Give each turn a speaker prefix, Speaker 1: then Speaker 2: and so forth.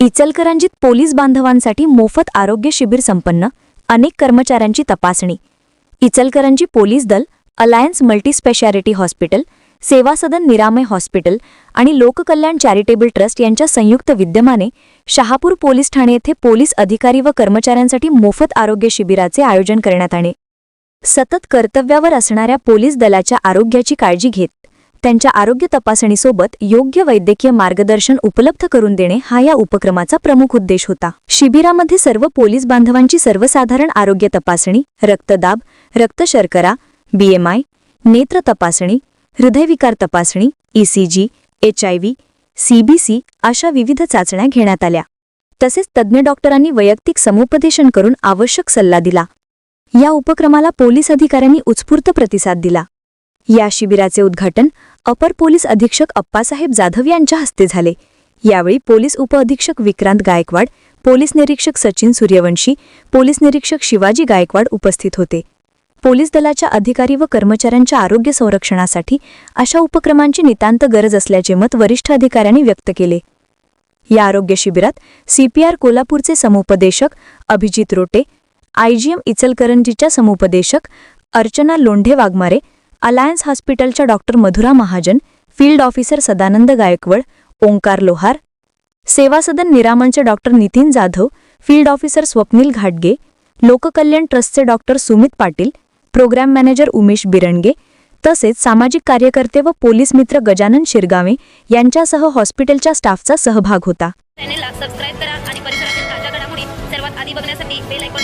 Speaker 1: इचलकरंजीत पोलीस बांधवांसाठी मोफत आरोग्य शिबिर संपन्न अनेक कर्मचाऱ्यांची तपासणी. इचलकरंजी पोलीस दल alliance multispeciality hospital Seva Sadan Niramay hospital आणि लोककल्याण चॅरिटेबल ट्रस्ट यांच्या संयुक्त विद्यमाने शहापूर पोलीस ठाणे येथे पोलीस अधिकारी व कर्मचाऱ्यांसाठी मोफत आरोग्य शिबिराचे आयोजन करण्यात आले. सतत कर्तव्यावर असणाऱ्या पोलीस दलाच्या आरोग्याची काळजी घेत त्यांच्या आरोग्य तपासणीसोबत योग्य वैद्यकीय मार्गदर्शन उपलब्ध करून देणे हा या उपक्रमाचा प्रमुख उद्देश होता. शिबिरामध्ये सर्व पोलीस बांधवांची सर्वसाधारण आरोग्य तपासणी रक्तदाब रक्तशर्करा बीएमआय नेत्र तपासणी हृदयविकार तपासणी ईसीजी एचआयव्ही सीबीसी अशा विविध चाचण्या घेण्यात आल्या. तसेच तज्ज्ञ डॉक्टरांनी वैयक्तिक समुपदेशन करून आवश्यक सल्ला दिला. या उपक्रमाला पोलीस अधिकाऱ्यांनी उत्स्फूर्त प्रतिसाद दिला. या शिबिराचे उद्घाटन अपर पोलीस अधीक्षक अप्पासाहेब जाधव यांच्या हस्ते झाले. यावेळी पोलीस उपअधीक्षक विक्रांत गायकवाड पोलीस निरीक्षक सचिन सूर्यवंशी पोलीस निरीक्षक शिवाजी गायकवाड उपस्थित होते. पोलीस दलाच्या अधिकारी व कर्मचाऱ्यांच्या आरोग्य संरक्षणासाठी अशा उपक्रमांची नितांत गरज असल्याचे मत वरिष्ठ अधिकाऱ्यांनी व्यक्त केले. या आरोग्य शिबिरात सीपीआर कोल्हापूरचे समुपदेशक अभिजित रोटे आयजीएम इचलकरंजीच्या समुपदेशक अर्चना लोंढे वाघमारे अलायन्स हॉस्पिटलच्या doctor Madhura Mahajan field officer Sadanand Gaikwad Omkar Lohar Seva Sadan निरामणचे doctor Nitin Jadhav field officer Swapnil घाटगे लोककल्याण ट्रस्टचे doctor Sumit Patil programme manager Umesh Birnage तसेच सामाजिक कार्यकर्ते व पोलीस मित्र गजानन शिरगावे यांच्यासह हॉस्पिटलच्या स्टाफचा सहभाग होता.
Speaker 2: चॅनेलला सबस्क्राईब करा आणि परिसरातील ताज्या घडामोडी सर्वात आधी बघण्यासाठी बेल आयकॉन